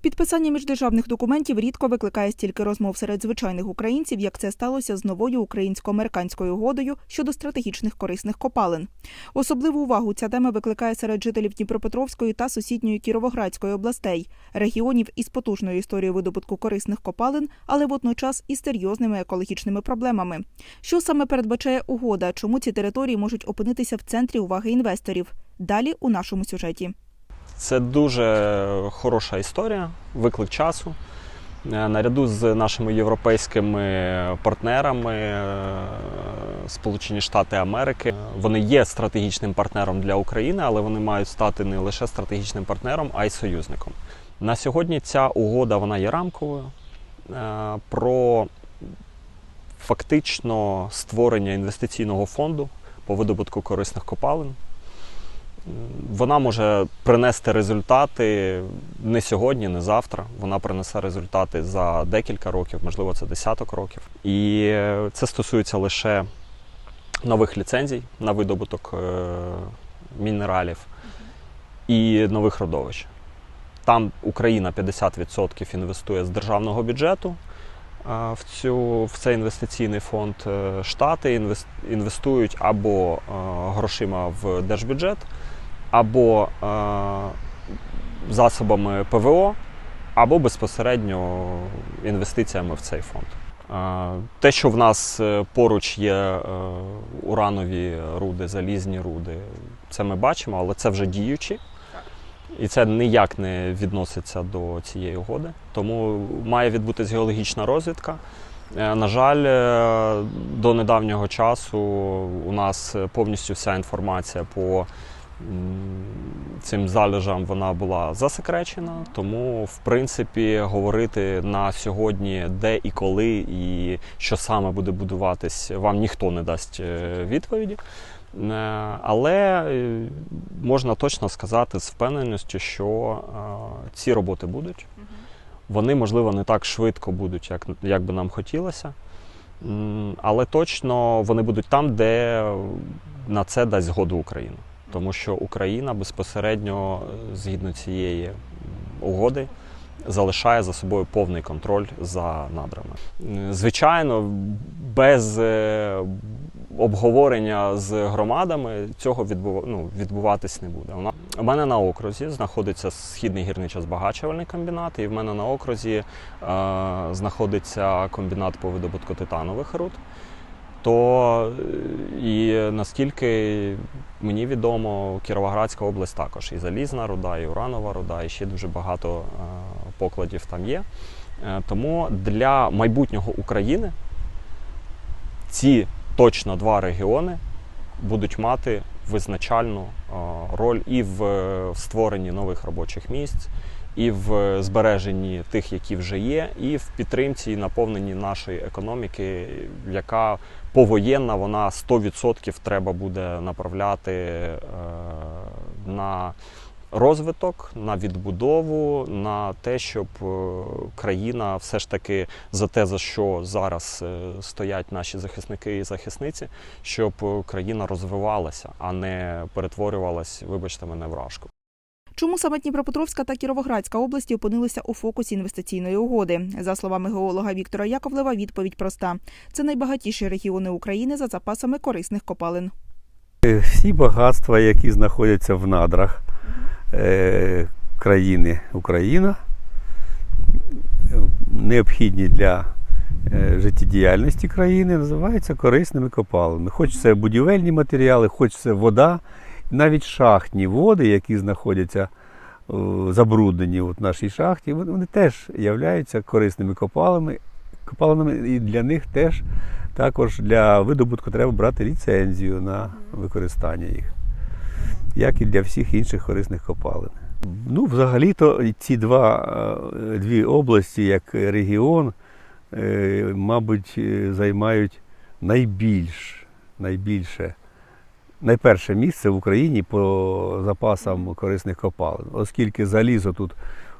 Підписання міждержавних документів рідко викликає стільки розмов серед звичайних українців, як це сталося з новою українсько-американською угодою щодо стратегічних корисних копалин. Особливу увагу ця тема викликає серед жителів Дніпропетровської та сусідньої Кіровоградської областей, регіонів із потужною історією видобутку корисних копалин, але водночас із серйозними екологічними проблемами. Що саме передбачає угода? Чому ці території можуть опинитися в центрі уваги інвесторів? Далі у нашому сюжеті. Це дуже хороша історія, виклик часу. Е, Наряду з нашими європейськими партнерами, е, Сполучені Штати Америки, вони є стратегічним партнером для України, але вони мають стати не лише стратегічним партнером, а й союзником. На сьогодні ця угода вона є рамковою е, про фактично створення інвестиційного фонду по видобутку корисних копалин. Вона може принести результати не сьогодні, не завтра. Вона принесе результати за декілька років, можливо, це десяток років. І це стосується лише нових ліцензій на видобуток е, мінералів і нових родовищ. Там Україна 50% інвестує з державного бюджету в, цю, в цей інвестиційний фонд. Е, Штати інвес- інвестують або е, грошима в держбюджет, або е, засобами ПВО, або безпосередньо інвестиціями в цей фонд. Те, що в нас поруч є уранові руди, залізні руди, це ми бачимо, але це вже діючі. І це ніяк не відноситься до цієї угоди. Тому має відбутись геологічна розвідка. Е, На жаль, е, до недавнього часу у нас повністю вся інформація по цим залежам вона була засекречена. Тому, в принципі, говорити на сьогодні, де і коли, і що саме буде будуватись, вам ніхто не дасть е, відповіді. Е, Але е, можна точно сказати з впевненістю, що ці роботи будуть. Вони, можливо, не так швидко будуть, як, як би нам хотілося. Але точно вони будуть там, де на це дасть згоду Україна. Тому що Україна безпосередньо е, згідно цієї угоди залишає за собою повний контроль за надрами. Звичайно, без е, обговорення з громадами цього відбува... ну, відбуватись не буде. У У мене на окрузі знаходиться східний гірничо-збагачувальний комбінат, і в мене на окрузі е, знаходиться комбінат по видобутку титанових руд. То е, і наскільки мені відомо, Кіровоградська область також і залізна руда, і уранова руда, і ще дуже багато е, покладів там є. Е, Тому для майбутнього України ці точно два регіони будуть мати визначальну роль і в створенні нових робочих місць, і в збереженні тих, які вже є, і в підтримці і наповненні нашої економіки, яка повоєнна, вона 100% треба буде направляти е, на розвиток, на відбудову, на те, щоб е, країна все ж таки за те, за що зараз е, стоять наші захисники і захисниці, щоб країна розвивалася, а не перетворювалась, вибачте мене, вражку. Чому саме Дніпропетровська та Кіровоградська області опинилися у фокусі інвестиційної угоди? За словами геолога Віктора Яковлева, відповідь проста: це найбагатіші регіони України за запасами корисних копалин. Е, Всі багатства, які знаходяться в надрах е, країни Україна, необхідні для е, життєдіяльності країни, називаються корисними копалинами. Хоч це будівельні матеріали, хоч це вода, навіть шахтні води, які знаходяться е, забруднені в нашій шахті, вони теж являються корисними копалами, копалинами, і для них теж також для видобутку треба брати ліцензію на використання їх, як і для всіх інших корисних копалин. Ну, взагалі-то ці два, е, дві області, як регіон, е, мабуть, займають найбільш, найбільше, найперше місце в Україні по запасам корисних копалин, оскільки залізо тут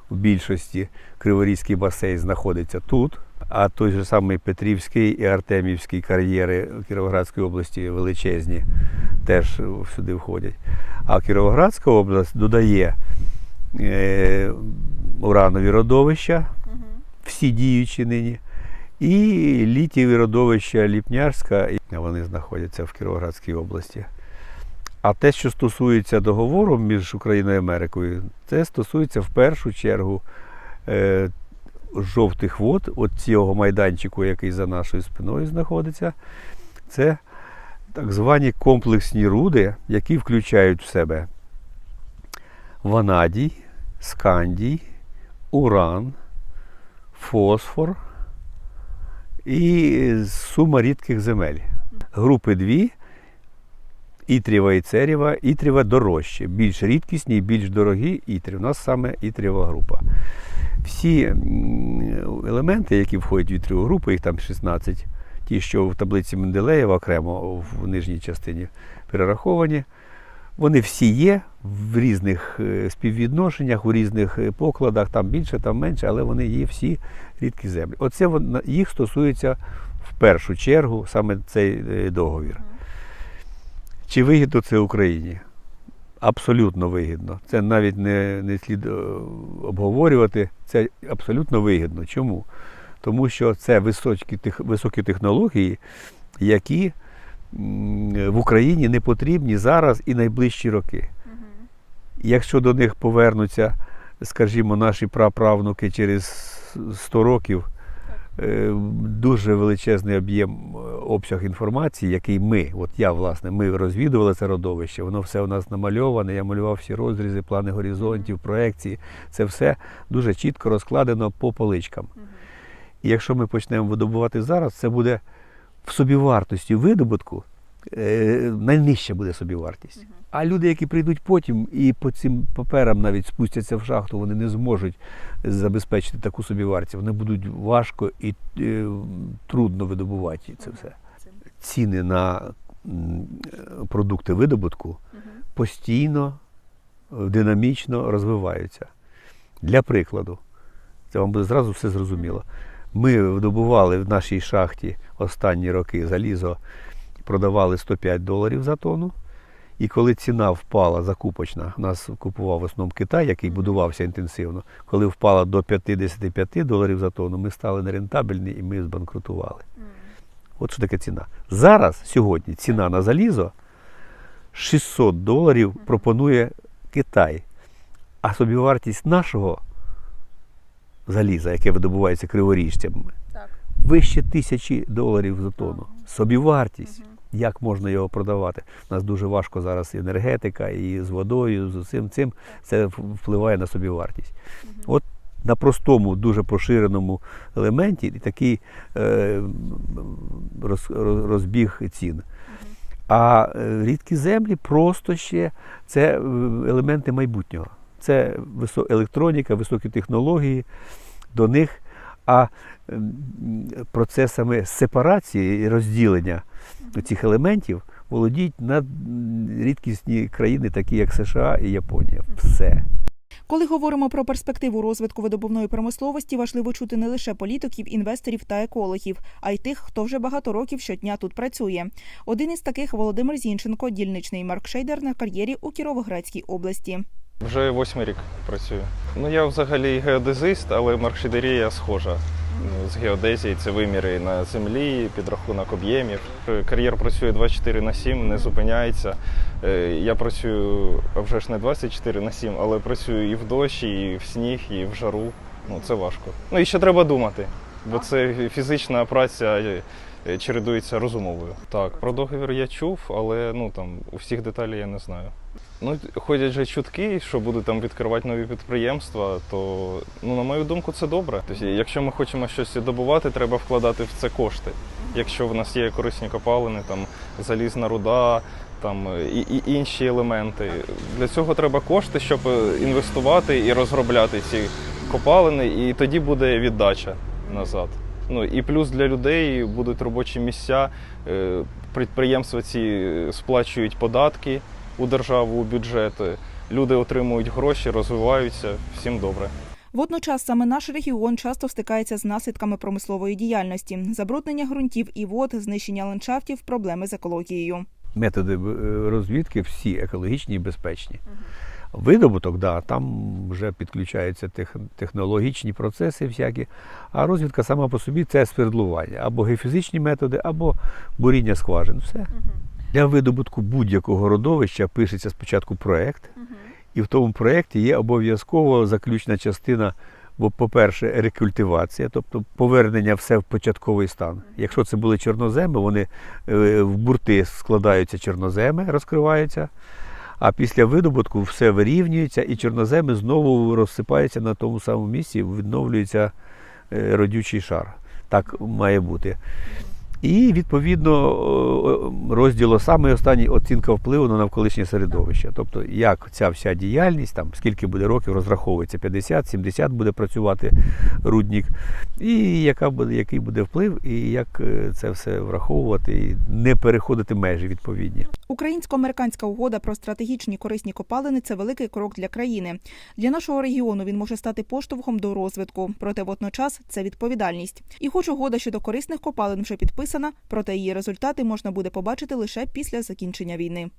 в більшості Криворізький басейн знаходиться тут, а той же самий Петрівський і Артемівський кар'єри Кіровоградської області величезні теж сюди входять. А Кіровоградська область додає е, уранові родовища, всі діючі нині, і літієві родовища Ліпнярська, і вони знаходяться в Кіровоградській області. А те, що стосується договору між Україною і Америкою, це стосується в першу чергу е, жовтих вод, от цього майданчику, який за нашою спиною знаходиться. Це так звані комплексні руди, які включають в себе ванадій, скандій, уран, фосфор і сума рідких земель. Групи дві Ітрєва і Церєва. Ітрєва дорожче, більш рідкісні більш дорогі ітрі. У нас саме ітрєва група. Всі елементи, які входять в ітрєву групу, їх там 16, ті, що в таблиці Менделеєва окремо в нижній частині перераховані, вони всі є в різних е, співвідношеннях, у різних е, покладах, там більше, там менше, але вони є всі рідкі землі. Оце їх стосується в першу чергу саме цей е, договір. Чи вигідно це Україні? Абсолютно вигідно. Це навіть не, не слід е, обговорювати. Це абсолютно вигідно. Чому? Тому що це високі, тех- високі технології, які в Україні не потрібні зараз і найближчі роки. Якщо до них повернуться, скажімо, наші праправнуки через 100 років, дуже величезний об'єм е, обсяг інформації, який ми, от я, власне, ми розвідували це родовище, воно все у нас намальоване, я малював всі розрізи, плани горизонтів, проекції. Це все дуже чітко розкладено по поличкам. І якщо ми почнемо видобувати зараз, це буде в собівартості видобутку е, найнижча буде собівартість. А люди, які прийдуть потім і по цим паперам навіть спустяться в шахту, вони не зможуть забезпечити таку собівартість. Вони будуть важко і е, трудно видобувати це все. Ціни на продукти видобутку постійно, динамічно розвиваються. Для прикладу, це вам буде зразу все зрозуміло. Ми видобували в нашій шахті останні роки залізо, продавали 105 доларів за тонну. І коли ціна впала закупочна, нас купував в основному Китай, який будувався інтенсивно. Коли впала до 55 доларів за тонну, ми стали нерентабельні і ми збанкрутували. От що таке ціна. Зараз, сьогодні, ціна на залізо 600 доларів пропонує Китай. А собівартість нашого заліза, яке видобувається криворіжцями, вище тисячі доларів за тонну. Собівартість. Як можна його продавати? У нас дуже важко зараз енергетика, і з водою, з усім цим. Це впливає на собівартість. От на простому, дуже поширеному елементі такий е, роз, роз- розбіг цін. А е, рідкі землі просто ще це е, елементи майбутнього. Це електроніка, високі технології до них. А процесами сепарації і розділення цих елементів володіють над рідкісні країни, такі як США і Японія. Все. Коли говоримо про перспективу розвитку видобувної промисловості, важливо чути не лише політиків, інвесторів та екологів, а й тих, хто вже багато років щодня тут працює. Один із таких Володимир Зінченко, дільничний маркшейдер на кар'єрі у Кіровоградській області. Вже восьмий рік працюю. Ну я взагалі геодезист, але маркшедерія схожа. З геодезії це виміри на землі, підрахунок об'ємів. Кар'єр працює 24 на 7, не зупиняється. Е, Я працюю а вже ж не 24 на 7, але працюю і в дощ, і в сніг, і в жару. Ну це важко. Ну і ще треба думати, бо це фізична праця чередується розумовою. Так, про договір я чув, але ну там усіх деталей я не знаю. Ну, ходять же чутки, що будуть там відкривати нові підприємства, то ну, на мою думку, це добре. Тобто, якщо ми хочемо щось добувати, треба вкладати в це кошти. Якщо в нас є корисні копалини, там залізна руда, там і, і інші елементи. Для цього треба кошти, щоб е, інвестувати і розробляти ці копалини, і тоді буде віддача назад. Ну і плюс для людей будуть робочі місця, е, підприємства ці е, сплачують податки у державу, у бюджет. Люди отримують гроші, розвиваються. Всім добре. Водночас саме наш регіон часто стикається з наслідками промислової діяльності, забруднення ґрунтів і вод, знищення ландшафтів, проблеми з екологією. Методи е, розвідки всі екологічні і безпечні. Видобуток, да, там вже підключаються тех, технологічні процеси всякі, а розвідка сама по собі це свердлування, або геофізичні методи, або буріння скважин. Все. Для видобутку будь-якого родовища пишеться спочатку проєкт, і в тому проєкті є обов'язково заключна частина, бо, по-перше, рекультивація, тобто повернення все в початковий стан. Якщо це були чорноземи, вони е, в бурти складаються чорноземи, розкриваються. А після видобутку все вирівнюється, і чорноземи знову розсипаються на тому самому місці, відновлюється е, родючий шар. Так має бути. І відповідно розділу саме останній оцінка впливу на навколишнє середовище. Тобто, як ця вся діяльність, там скільки буде років розраховується, 50-70 буде працювати рудник, і яка буде, який буде вплив, і як е, це все враховувати, і не переходити межі відповідні. Українсько-американська угода про стратегічні корисні копалини це великий крок для країни. Для нашого регіону він може стати поштовхом до розвитку. Проте водночас це відповідальність. І хоч угода щодо корисних копалин вже підписана, проте її результати можна буде побачити лише після закінчення війни.